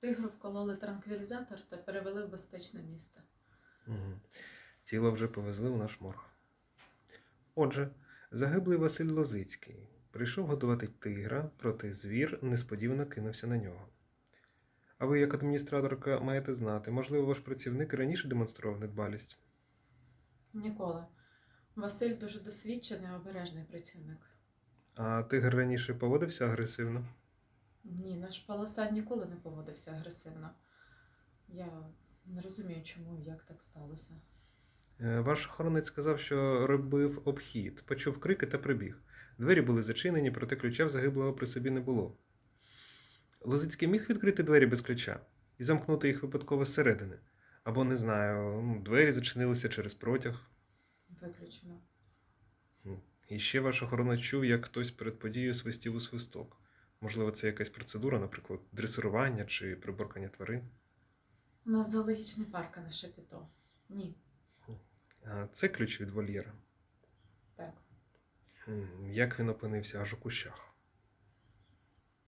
Тигру вкололи транквілізатор та перевели в безпечне місце. Угу. Тіло вже повезли у наш морг. Отже, загиблий Василь Лозицький прийшов готувати тигра, проте звір несподівано кинувся на нього. А ви, як адміністраторка, маєте знати, можливо, ваш працівник раніше демонстрував недбалість. Ніколи. Василь дуже досвідчений, обережний працівник. А тигр раніше поводився агресивно. Ні, наш паласад ніколи не поводився агресивно. Я не розумію, чому і як так сталося. Е, Ваш охоронець сказав, що робив обхід, почув крики та прибіг. Двері були зачинені, проте ключа в загиблого при собі не було. Лозицький міг відкрити двері без ключа і замкнути їх випадково зсередини. Або, не знаю, ну, двері зачинилися через протяг. Виключено. І ще ваш охоронець чув, як хтось перед подією свистів у свисток. Можливо, це якась процедура, наприклад, дресирування чи приборкання тварин. У нас зоологічний парк, а не шепіто. Ні, А це ключ від вольєра. так. Як він опинився аж у кущах.